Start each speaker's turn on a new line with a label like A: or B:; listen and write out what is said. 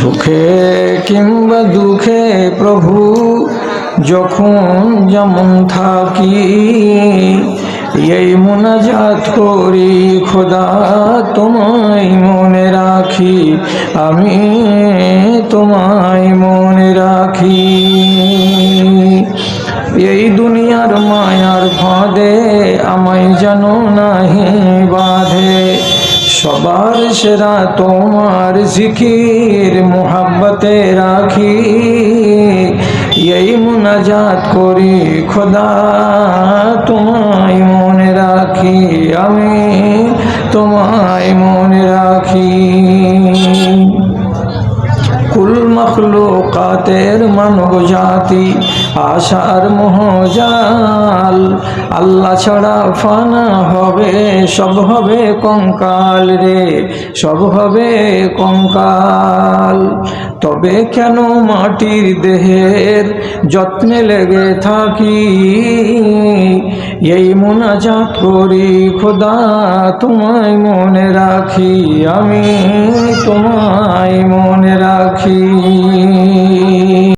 A: সুখে কিংবা দুঃখে প্রভু, যখন যেমন থাকি, এই মোনাজাত করি খোদা তোমায় মনে রাখি, আমি তোমায় মনে রাখি। এই দুনিয়ার মায়ার ফাঁদে আমায় যেন নাহি বাঁধে, সবার সেরা তোমার জিকির। মোহাব্বতে রাখি এই মুনাজাত করি খোদা তোমায় মনে রাখি আমি তোমায় মনে রাখি। মখলুকাতের মানব জাতি, আশার মহজাল। আল্লাহ ছাড়া ফানা হবে, সব হবে কঙ্কাল রে, সব হবে কঙ্কাল। তবে কেন মাটির দেহের যত্নে লেগে থাকি? এই মোনাজাত করি খোদা, তোমায় মনে রাখি, আমি তোমায় মনে রাখি।